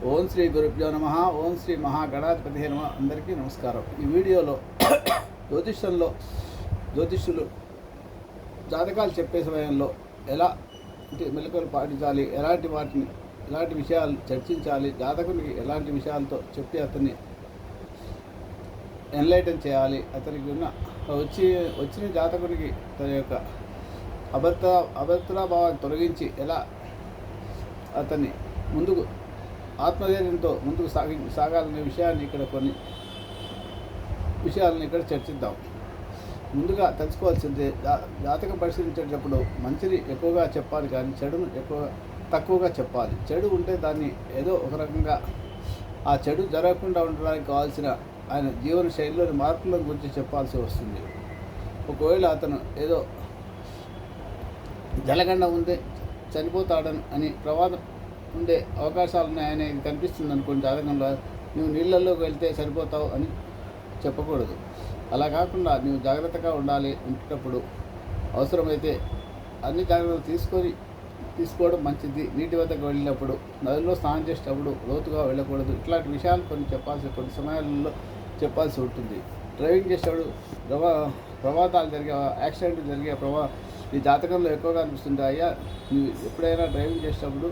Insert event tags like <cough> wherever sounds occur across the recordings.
ఓం శ్రీ గురుభ్యో నమ. ఓం శ్రీ మహాగణాధిపతి నమ. అందరికీ నమస్కారం. ఈ వీడియోలో <coughs> జ్యోతిష్యంలో జ్యోతిష్యులు జాతకాలు చెప్పే సమయంలో ఎలా మెలకువలు పాటించాలి ఎలాంటి వాటిని ఎలాంటి విషయాలు చర్చించాలి జాతకునికి ఎలాంటి విషయాలతో చెప్పి అతన్ని ఎన్లైటన్ చేయాలి అతనికి ఉన్న వచ్చి వచ్చిన జాతకునికి తన యొక్క అభద్ర అభద్రాభావాన్ని తొలగించి ఎలా అతన్ని ముందుకు ఆత్మధైర్యంతో ముందుకు సాగి సాగాలనే విషయాన్ని ఇక్కడ కొన్ని విషయాలను ఇక్కడ చర్చిద్దాం. ముందుగా తెలుసుకోవాల్సింది జా- జాతకం పరిశీలించేటప్పుడు మంచిని ఎక్కువగా చెప్పాలి కానీ చెడును ఎక్కువ తక్కువగా చెప్పాలి. చెడు ఉంటే దాన్ని ఏదో ఒక రకంగా ఆ చెడు జరగకుండా ఉండడానికి కావాల్సిన ఆయన జీవన శైలిలోని మార్పుల గురించి చెప్పాల్సి వస్తుంది. ఒకవేళ అతను ఏదో జలగండ ఉంది చనిపోతాడని అని ప్రమాదం ఉండే అవకాశాలు ఉన్నాయని కనిపిస్తుంది అనుకోండి జాతకంలో. నువ్వు నీళ్ళల్లోకి వెళ్తే సరిపోతావు అని చెప్పకూడదు. అలా కాకుండా నువ్వు జాగ్రత్తగా ఉండాలి ఉంటేటప్పుడు అవసరమైతే అన్ని జాగ్రత్తలు తీసుకొని తీసుకోవడం మంచిది. నీటి వద్దకు వెళ్ళినప్పుడు నదిలో స్నానం చేసేటప్పుడు లోతుగా వెళ్ళకూడదు. ఇట్లాంటి విషయాలు కొన్ని చెప్పాల్సి కొన్ని సమయాలలో చెప్పాల్సి ఉంటుంది. డ్రైవింగ్ చేసేటప్పుడు ప్రమా ప్రమాదాలు జరిగే యాక్సిడెంట్ జరిగే ప్రభా ఈ జాతకంలో ఎక్కువగా అనిపిస్తుంది అయ్యా నువ్వు ఎప్పుడైనా డ్రైవింగ్ చేసేటప్పుడు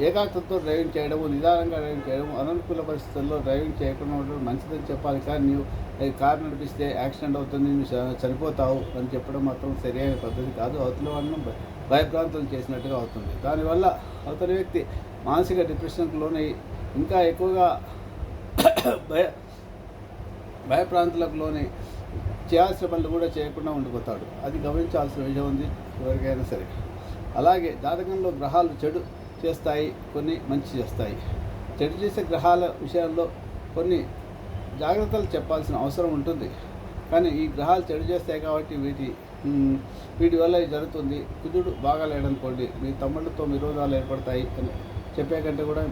ఏకాగ్రతతో డ్రైవింగ్ చేయడము నిదానంగా డ్రైవింగ్ చేయడము అననుకూల పరిస్థితుల్లో డ్రైవింగ్ చేయకుండా ఉండడం మంచిదని చెప్పాలి. కానీ నీవు కారు నడిపిస్తే యాక్సిడెంట్ అవుతుంది నువ్వు చనిపోతావు అని చెప్పడం మాత్రం సరైన పద్ధతి కాదు. అవతల వాళ్ళను భ- చేసినట్టుగా అవుతుంది. దానివల్ల అవతల వ్యక్తి మానసిక డిప్రెషన్కి లోనై ఇంకా ఎక్కువగా <coughs> భయ భయప్రాంతులకు లోనై చేయాల్సిన పనులు కూడా చేయకుండా ఉండిపోతాడు. అది గమనించాల్సిన విషయం ఉంది ఎవరికైనా సరే. అలాగే జాతకంలో గ్రహాలు చెడు చేస్తాయి కొన్ని మంచి చేస్తాయి. చెడు చేసే గ్రహాల విషయంలో కొన్ని జాగ్రత్తలు చెప్పాల్సిన అవసరం ఉంటుంది. కానీ ఈ గ్రహాలు చెడు చేస్తాయి కాబట్టి వీటి వీటి వల్ల ఇది జరుగుతుంది. కుజుడు బాగా లేడనుకోండి మీ తమ్ముళ్ళతో విరోధాలు ఏర్పడతాయి అని చెప్పే కంటే కూడా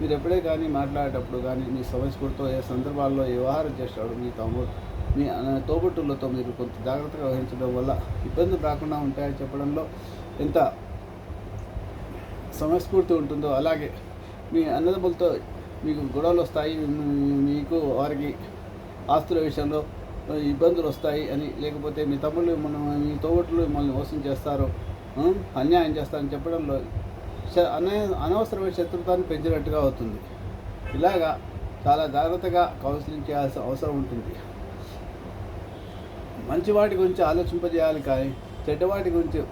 మీరు ఎప్పుడే కానీ మాట్లాడేటప్పుడు కానీ మీ సమస్యకుడితో ఏ సందర్భాల్లో వ్యవహారం చేస్తాడు మీ తమ్ముడు మీ తోబుట్టులతో మీరు కొంత జాగ్రత్తగా వహించడం వల్ల ఇబ్బందులు రాకుండా ఉంటాయని చెప్పడంలో ఎంత సమస్ఫూర్తి ఉంటుందో అలాగే మీ అన్నదమ్ములతో మీకు గొడవలు వస్తాయి మీకు వారికి ఆస్తుల విషయంలో ఇబ్బందులు వస్తాయి అని లేకపోతే మీ తమ్ముళ్ళు మిమ్మల్ని మీ తోబుట్టులు మిమ్మల్ని మోసం చేస్తారు అన్యాయం చేస్తారని చెప్పడంలో శ- అనవసరమైన శత్రుత్వాన్ని పెంచినట్టుగా అవుతుంది. ఇలాగా చాలా జాగ్రత్తగా కౌన్సిలింగ్ చేయాల్సిన అవసరం ఉంటుంది. మంచి వాటి గురించి ఆలోచింపజేయాలి కానీ చెడ్డవాటి గురించి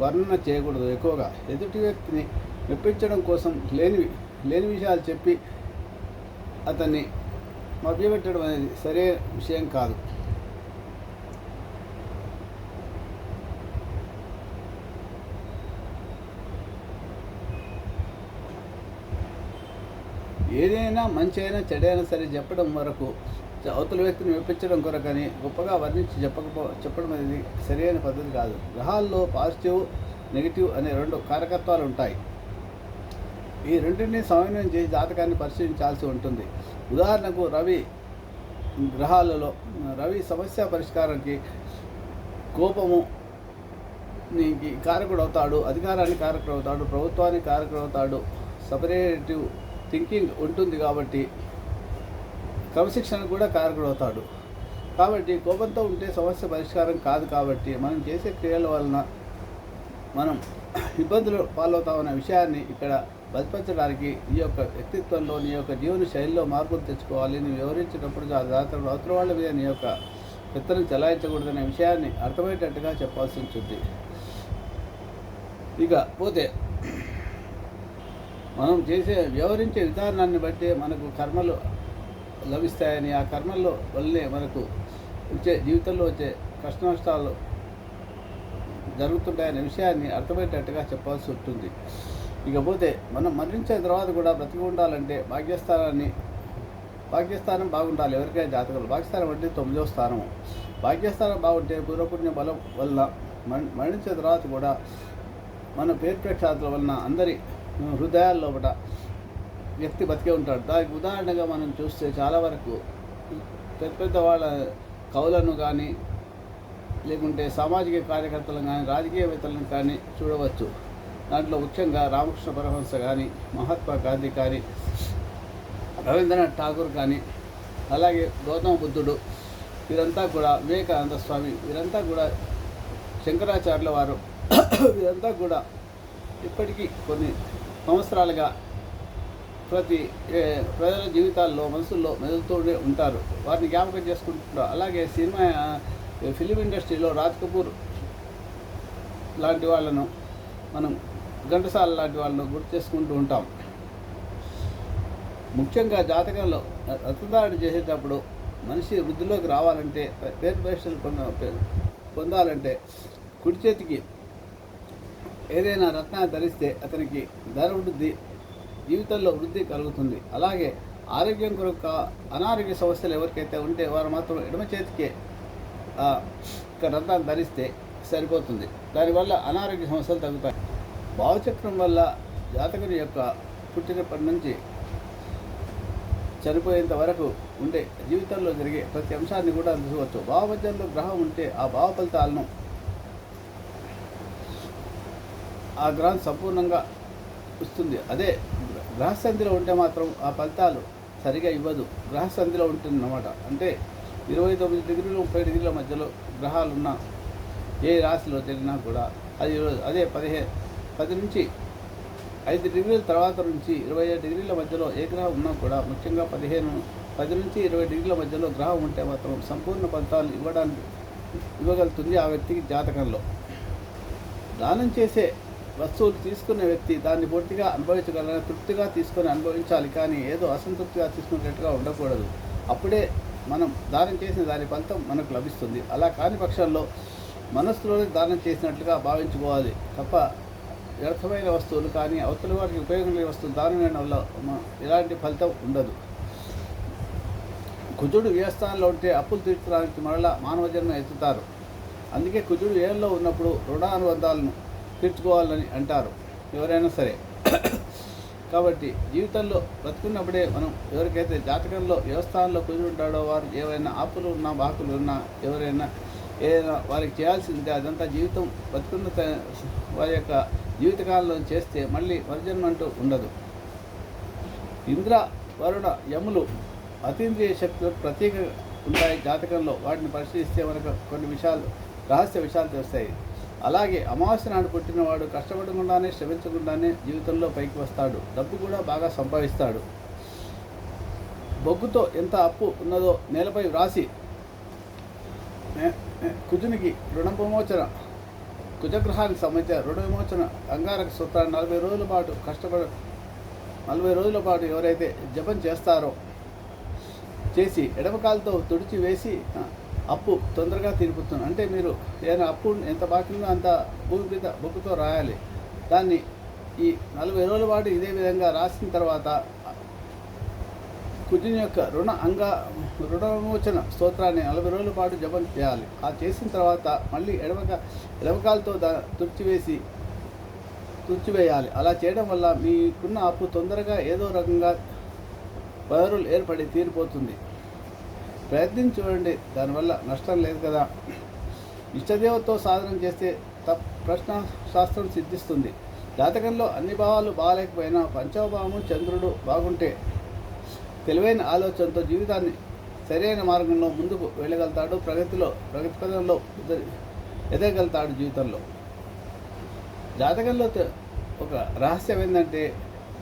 వర్ణన చేయకూడదు ఎక్కువగా. ఎదుటి వ్యక్తిని మెప్పించడం కోసం లేనివి లేని విషయాలు చెప్పి అతన్ని మభ్యపెట్టడం అనేది సరే విషయం కాదు. ఏదైనా మంచి అయినా చెడైనా సరే చెప్పడం వరకు అవతల వ్యక్తిని వినిపించడం కొరకని గొప్పగా వర్ణించి చెప్పకపో చెప్పడం అనేది సరైన పద్ధతి కాదు. గ్రహాల్లో పాజిటివ్ నెగిటివ్ అనే రెండు కారకత్వాలు ఉంటాయి. ఈ రెండింటిని సమన్వయం చేసి జాతకాన్ని పరిశీలించాల్సి ఉంటుంది. ఉదాహరణకు రవి గ్రహాలలో రవి సమస్య పరిష్కారానికి కోపము నీకు కారకుడు అవుతాడు అధికారానికి కారకుడు అవుతాడు ప్రభుత్వానికి కారకుడు అవుతాడు సపరేటివ్ థింకింగ్ ఉంటుంది కాబట్టి క్రమశిక్షణ కూడా కారకుడవుతాడు. కాబట్టి కోపంతో ఉంటే సమస్య పరిష్కారం కాదు కాబట్టి మనం చేసే క్రియల వలన మనం ఇబ్బందులు పాలవుతామన్న విషయాన్ని ఇక్కడ బతిపించడానికి ఈ యొక్క వ్యక్తిత్వంలో నీ యొక్క జీవన శైలిలో మార్పులు తెచ్చుకోవాలి. నువ్వు వివరించినప్పుడు ఆ అవతల వాళ్ళ మీద నీ యొక్క పెత్తనం చెలాయించకూడదనే విషయాన్ని అర్థమయ్యేటట్టుగా చెప్పాల్సి ఉంటుంది. ఇక పోతే మనం చేసే వ్యవహరించే విధానాన్ని బట్టి మనకు కర్మలు లభిస్తాయని ఆ కర్మల్లో వల్లే మనకు వచ్చే జీవితంలో వచ్చే కష్ట నష్టాలు జరుగుతుంటాయనే విషయాన్ని అర్థమయ్యేటట్టుగా చెప్పాల్సి ఉంటుంది. ఇకపోతే మనం మరణించిన తర్వాత కూడా బ్రతికి ఉండాలంటే భాగ్యస్థానాన్ని భాగ్యస్థానం బాగుండాలి ఎవరికైనా జాతకాలు. భాగ్యస్థానం అంటే తొమ్మిదవ స్థానము. భాగ్యస్థానం బాగుంటే పూర్వపుణ్య బలం వల్ల మరణి- మరణించిన తర్వాత కూడా మన పేరు ప్రఖ్యాతుల వలన అందరి హృదయాల్లో ఒకట వ్యక్తి బతికే ఉంటాడు. దానికి ఉదాహరణగా మనం చూస్తే చాలా వరకు పెద్ద పెద్ద వాళ్ళ కవులను కానీ లేకుంటే సామాజిక కార్యకర్తలను కానీ రాజకీయవేత్తలను కానీ చూడవచ్చు. దాంట్లో ముఖ్యంగా రామకృష్ణ పరమహంస కానీ మహాత్మా గాంధీ కానీ రవీంద్రనాథ్ ఠాగూర్ కానీ అలాగే గౌతమ బుద్ధుడు వీరంతా కూడా వివేకానంద స్వామి వీరంతా కూడా శంకరాచార్యుల వారు వీరంతా కూడా ఇప్పటికీ కొన్ని సంవత్సరాలుగా ప్రతి ప్రజల జీవితాల్లో మనసుల్లో మెదులుతూనే ఉంటారు. వారిని జ్ఞాపకం చేసుకుంటున్నారు అలాగే సినిమా ఫిలిం ఇండస్ట్రీలో రాజ్ కపూర్ లాంటి వాళ్ళను మనం ఘంటసాల లాంటి వాళ్ళను గుర్తు చేసుకుంటూ ఉంటాం. ముఖ్యంగా జాతకంలో రక్తదానం చేసేటప్పుడు మనిషి వృద్ధిలోకి రావాలంటే పేరు పరీక్షలు పొంద పొందాలంటే కుడి చేతికి ఏదైనా రత్నాన్ని ధరిస్తే అతనికి ధర ఉంటుంది జీవితంలో వృద్ధి కలుగుతుంది. అలాగే ఆరోగ్యం కొరకు అనారోగ్య సమస్యలు ఎవరికైతే ఉంటే వారు మాత్రం ఎడమ చేతికే రథాన్ని ధరిస్తే సరిపోతుంది. దానివల్ల అనారోగ్య సమస్యలు తగ్గుతాయి. భావచక్రం వల్ల జాతకుని యొక్క పుట్టినప్పటి నుంచి చనిపోయేంత వరకు ఉండే జీవితంలో జరిగే ప్రతి అంశాన్ని కూడా అందుకోవచ్చు భావమధ్యంలో గ్రహం ఉంటే ఆ భావ ఫలితాలను ఆ గ్రహం సంపూర్ణంగా ఇస్తుంది. అదే గ్రహసంధిలో ఉంటే మాత్రం ఆ ఫలితాలు సరిగా ఇవ్వదు. గ్రహసంధిలో ఉంటుందన్నమాట. అంటే ఇరవై తొమ్మిది డిగ్రీలు ముప్పై డిగ్రీల మధ్యలో గ్రహాలు ఉన్న ఏ రాశిలో తిరిగినా కూడా అది అదే పదిహే పది నుంచి ఐదు డిగ్రీల తర్వాత నుంచి ఇరవై ఐదు డిగ్రీల మధ్యలో ఏ గ్రహం ఉన్నా కూడా ముఖ్యంగా పదిహేను పది నుంచి ఇరవై డిగ్రీల మధ్యలో గ్రహం ఉంటే మాత్రం సంపూర్ణ ఫలితాలు ఇవ్వడానికి ఇవ్వగలుగుతుంది ఆ వ్యక్తికి జాతకంలో. దానం చేసే వస్తువులు తీసుకునే వ్యక్తి దాన్ని పూర్తిగా అనుభవించగల తృప్తిగా తీసుకొని అనుభవించాలి కానీ ఏదో అసంతృప్తిగా తీసుకునేటట్టుగా ఉండకూడదు. అప్పుడే మనం దానం చేసిన దాని ఫలితం మనకు లభిస్తుంది. అలా కాని పక్షంలో మనస్సులోనే దానం చేసినట్లుగా భావించుకోవాలి. తప్ప వ్యర్థమైన వస్తువులు కానీ అవతల వారికి ఉపయోగం లేని వస్తువులు దానం చేయడం వల్ల ఎలాంటి ఫలితం ఉండదు. కుజుడు ఏ స్థానంలో ఉంటే అప్పులు తీర్చడానికి మరలా మానవ జన్మ ఎత్తుతారు. అందుకే కుజుడు ఏళ్ళలో ఉన్నప్పుడు రుణానుబంధాలను తీర్చుకోవాలని అంటారు. ఎవరైనా సరే. కాబట్టి జీవితంలో బ్రతుకున్నప్పుడే మనం ఎవరికైతే జాతకంలో వ్యవస్థానంలో స్థానంలో వారు ఏవైనా ఆపులు ఉన్నా బాకులు ఉన్నా ఎవరైనా ఏదైనా వారికి చేయాల్సిందే అదంతా జీవితం బతుకున్న వారి యొక్క జీవితకాలంలో చేస్తే మళ్ళీ వర్జన్మ అంటూ ఉండదు. ఇంద్ర వరుణ యములు అతీంద్రియ శక్తులు ప్రత్యేక ఉంటాయి జాతకంలో. వాటిని పరిశీలిస్తే మనకు కొన్ని విషయాలు రహస్య విషయాలు తెలుస్తాయి. అలాగే అమావాస్య నాడు పుట్టినవాడు కష్టపడకుండానే శ్రమించకుండానే జీవితంలో పైకి వస్తాడు. డబ్బు కూడా బాగా సంపాదిస్తాడు. బొగ్గుతో ఎంత అప్పు ఉన్నదో నేలపై వ్రాసి కుజునికి రుణ విమోచన కుజగ్రహానికి సంబంధించిన రుణ విమోచన అంగారక సూత్రాన్ని నలభై రోజుల పాటు కష్టపడ నలభై రోజుల పాటు ఎవరైతే జపం చేస్తారో చేసి ఎడమకాలతో తుడిచి వేసి అప్పు తొందరగా తీరిపోతుంది. అంటే మీరు ఏదైనా అప్పు ఎంత బాకీ ఉందో అంత భూమి మీద బొక్కుతో రాయాలి. దాన్ని ఈ నలభై రోజుల పాటు ఇదే విధంగా రాసిన తర్వాత కుజుని యొక్క రుణ అంగ రుణ విమోచన స్తోత్రాన్ని నలభై రోజుల పాటు జపం చేయాలి. ఆ చేసిన తర్వాత మళ్ళీ ఎడమక ఎడమకాలతో దా తుడిచివేసి తుడిచివేయాలి. అలా చేయడం వల్ల మీకున్న అప్పు తొందరగా ఏదో రకంగా వనరులు ఏర్పడి తీరిపోతుంది. ప్రయత్నించి చూడండి దానివల్ల నష్టం లేదు కదా. ఇష్టదేవతతో సాధన చేస్తే తప్ ప్రశ్న శాస్త్రం సిద్ధిస్తుంది. జాతకంలో అన్ని భావాలు బాగాలేకపోయినా పంచభావము చంద్రుడు బాగుంటే తెలివైన ఆలోచనతో జీవితాన్ని సరైన మార్గంలో ముందుకు వెళ్ళగలుగుతాడు. ప్రగతిలో ప్రగతి పదంలో ఎదగలుగుతాడు జీవితంలో. జాతకంలో ఒక రహస్యం ఏంటంటే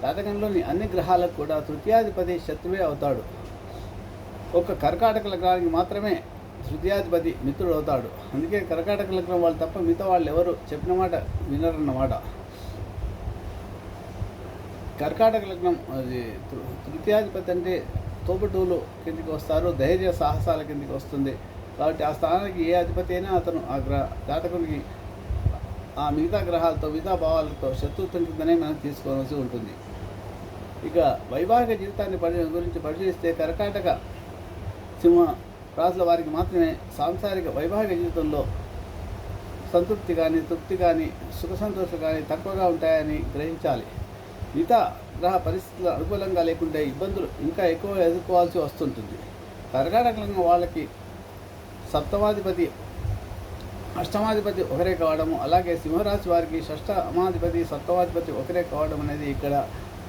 జాతకంలోని అన్ని గ్రహాలకు కూడా తృతీయాధిపతి శత్రువే అవుతాడు. ఒక కర్కాటక లగ్నానికి మాత్రమే తృతీయాధిపతి మిత్రుడు అవుతాడు అందుకే కర్కాటక లగ్నం వాళ్ళు తప్ప మిగతా వాళ్ళు ఎవరు చెప్పిన మాట వినరన్నమాట. కర్కాటక లగ్నం అది తృతీయాధిపతి అంటే తోబుటూలు కిందికి వస్తారు ధైర్య సాహసాల కిందికి వస్తుంది. కాబట్టి ఆ స్థానానికి ఏ అధిపతి అయినా అతను ఆ గ్రహ జాతకునికి ఆ మిగతా గ్రహాలతో మిగతా భావాలతో శత్రుత్వం కిందనే మనం తీసుకోవాల్సి ఉంటుంది. ఇక వైవాహిక జీవితాన్ని పరి గురించి పరిశీలిస్తే కర్కాటక సింహ రాసుల వారికి మాత్రమే సాంసారిక వైవాహిక జీవితంలో సంతృప్తి కానీ తృప్తి కానీ సుఖ సంతోషం కానీ తక్కువగా ఉంటాయని గ్రహించాలి. మిగతా గ్రహ పరిస్థితులు అనుకూలంగా లేకుంటే ఇబ్బందులు ఇంకా ఎక్కువ ఎదుర్కోవాల్సి వస్తుంటుంది. కర్గాటకంగా వాళ్ళకి సప్తమాధిపతి అష్టమాధిపతి ఒకరే కావడము అలాగే సింహరాశి వారికి షష్టమాధిపతి సప్తమాధిపతి ఒకరే కావడం అనేది ఇక్కడ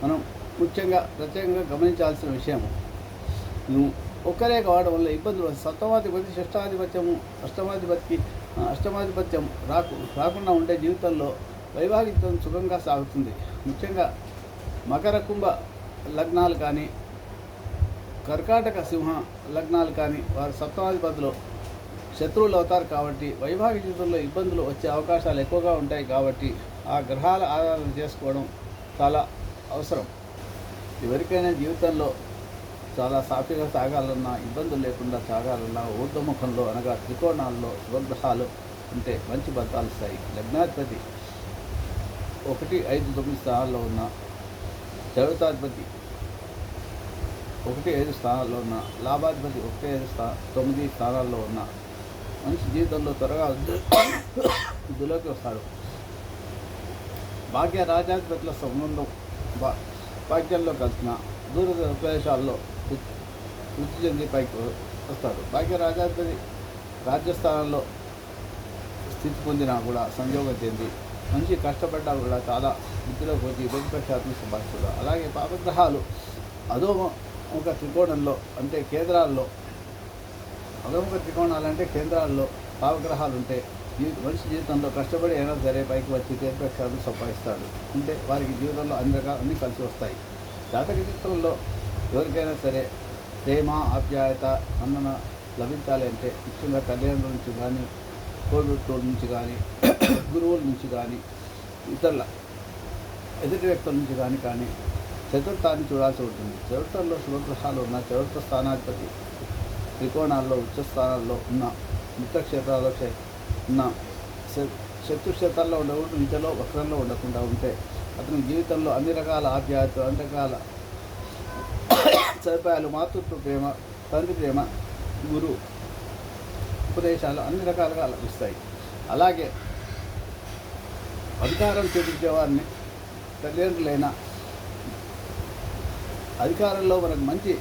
మనం ముఖ్యంగా ప్రత్యేకంగా గమనించాల్సిన విషయము. ఒక్కరే కావడం వల్ల ఇబ్బందులు సప్తమాధిపతి షష్టాధిపత్యము అష్టమాధిపతికి అష్టమాధిపత్యం రాకు రాకుండా ఉండే జీవితంలో వైవాహికం సుఖంగా సాగుతుంది. ముఖ్యంగా మకర కుంభ లగ్నాలు కానీ కర్కాటక సింహ లగ్నాలు కానీ వారు సప్తమాధిపతిలో శత్రువులు అవుతారు కాబట్టి వైవాహిక జీవితంలో ఇబ్బందులు వచ్చే అవకాశాలు ఎక్కువగా ఉంటాయి కాబట్టి ఆ గ్రహాల ఆధారణ చేసుకోవడం చాలా అవసరం. ఎవరికైనా జీవితంలో చాలా సాఫీగా సాగాలన్నా ఇబ్బందులు లేకుండా సాగాలన్నా ఊర్ధముఖంలో అనగా త్రికోణాల్లో శుభగ్రహాలు ఉంటే మంచి ఫలితాలు ఇస్తాయి లగ్నాధిపతి ఒకటి ఐదు తొమ్మిది స్థానాల్లో ఉన్న చవితాధిపతి ఒకటి ఐదు స్థానాల్లో ఉన్న లాభాధిపతి ఒకటి ఐదు స్థా తొమ్మిది స్థానాల్లో ఉన్న మనిషి జీవితంలో త్వరగా దులోకి వస్తాడు. భాగ్య రాజాధిపతుల సంబంధం భాగ్యంలో కలిసిన దూర ప్రదేశాల్లో మృతి వృద్ధి చెంది పైకి వస్తాడు. భాగ్య రాజాధిపతి రాజ్యస్థానంలో స్థితి పొందినా కూడా సంయోగం చెంది మంచి కష్టపడ్డా కూడా చాలా వృద్ధిలోకి వచ్చి ప్రతిపక్షాత్మక సంపాదిస్తాడు అలాగే పాపగ్రహాలు అదో ఒక త్రికోణంలో అంటే కేంద్రాల్లో అధోముఖ త్రికోణాలు అంటే కేంద్రాల్లో పాపగ్రహాలు ఉంటే మనిషి జీవితంలో కష్టపడి అయినా సరే పైకి వచ్చి ప్రతిపక్షాలు సంపాదిస్తాడు. అంటే వారికి జీవితంలో అన్ని రకాలు అన్నీ కలిసి వస్తాయి. జాతక చిత్రంలో ఎవరికైనా సరే ప్రేమ ఆప్యాయత మన్నన లభించాలి అంటే ముఖ్యంగా తల్లిదండ్రుల నుంచి కానీ తోడుతోడు నుంచి కానీ గురువుల నుంచి కానీ ఇతరుల ఎదుటి వ్యక్తుల నుంచి కానీ కానీ చతుర్థాన్ని చూడాల్సి ఉంటుంది. చతుర్థంలో శుభగ్రహాలు ఉన్న చతుర్థ స్థానాధిపతి త్రికోణాల్లో ఉచ్చ స్థానాల్లో ఉన్న మిత్రక్షేత్రాల్లో ఉన్న శ- శత్రు క్షేత్రాల్లో ఉండకూడదు ఇంతలో వక్రంలో ఉండకుండా ఉంటే అతని జీవితంలో అన్ని రకాల ఆప్యాయతలు అన్ని రకాల సదుపాయాలు మాతృత్వ ప్రేమ తండ్రి ప్రేమ గురు ఉపదేశాలు అన్ని రకాలుగా లభిస్తాయి. అలాగే అధికారం చూపించేవారిని తల్లిదండ్రులైన అధికారంలో మనకు మంచి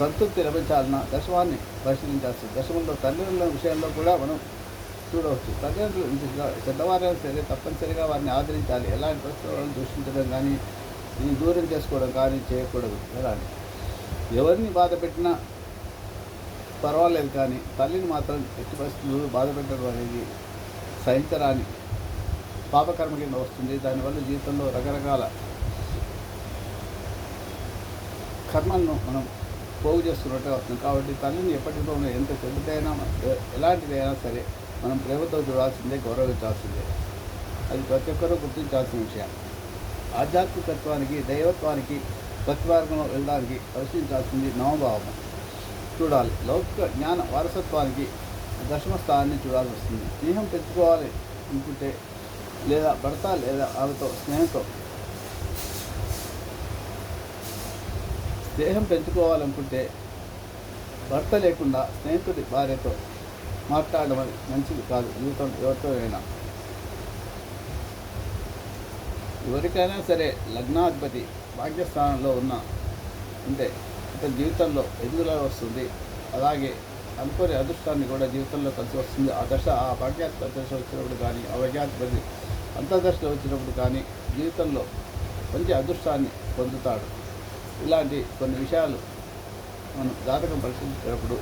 సంతృప్తి లభించాలన్న దశమాన్ని పరిశీలించాల్సి దశమంలో తల్లిదండ్రుల విషయంలో కూడా మనం చూడవచ్చు. తల్లిదండ్రులు పెద్దవారైనా సరే తప్పనిసరిగా వారిని ఆదరించాలి. ఎలాంటి పరిస్థితులను దూషించడం కానీ ఇది దూరం చేసుకోవడం కానీ చేయకూడదు ఎలాంటి ఎవరిని బాధ పెట్టినా పర్వాలేదు కానీ తల్లిని మాత్రం ఎట్టి పరిస్థితులు బాధ పెట్టడం అనేది సహించరాని పాపకర్మ కింద వస్తుంది. దానివల్ల జీవితంలో రకరకాల కర్మలను మనం పోగు చేస్తున్నట్టే వస్తుంది. కాబట్టి తల్లిని ఎప్పటికో ఎంత చెడ్డదైనా ఎలాంటిదైనా సరే మనం ప్రేమతో చూడాల్సిందే గౌరవించాల్సిందే. అది ప్రతి ఒక్కరూ గుర్తించాల్సిన విషయం. ఆధ్యాత్మికత్వానికి దైవత్వానికి ప్రతిమార్గంలో వెళ్ళడానికి పరిశీలించాల్సింది నవభావం. చూడాలి. లౌకిక జ్ఞాన వారసత్వానికి దశమ స్థానాన్ని చూడాల్సి వస్తుంది. స్నేహం పెంచుకోవాలి అనుకుంటే లేదా భర్త లేదా ఆమెతో స్నేహంతో స్నేహం పెంచుకోవాలనుకుంటే భర్త లేకుండా స్నేహితుడి భార్యతో మాట్లాడడం మంచిది కాదు. జీవితం ఎవరితో అయినా ఎవరికైనా సరే లగ్నాధిపతి భాగ్యస్థానంలో ఉన్న అంటే ఇతని జీవితంలో ఎదుగుదల వస్తుంది. అలాగే అనుకోని అదృష్టాన్ని కూడా జీవితంలో కలిసి వస్తుంది. ఆ దశ ఆ భాగ్యాధిపతి దశ వచ్చినప్పుడు కానీ ఆ భాగ్యాధిపతి అంతర్దశలో వచ్చినప్పుడు కానీ జీవితంలో మంచి అదృష్టాన్ని పొందుతాడు. ఇలాంటి కొన్ని విషయాలు మనం జాతకం పరిశీలించేటప్పుడు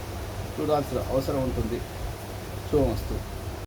చూడాల్సిన అవసరం ఉంటుంది. శుభమస్తు.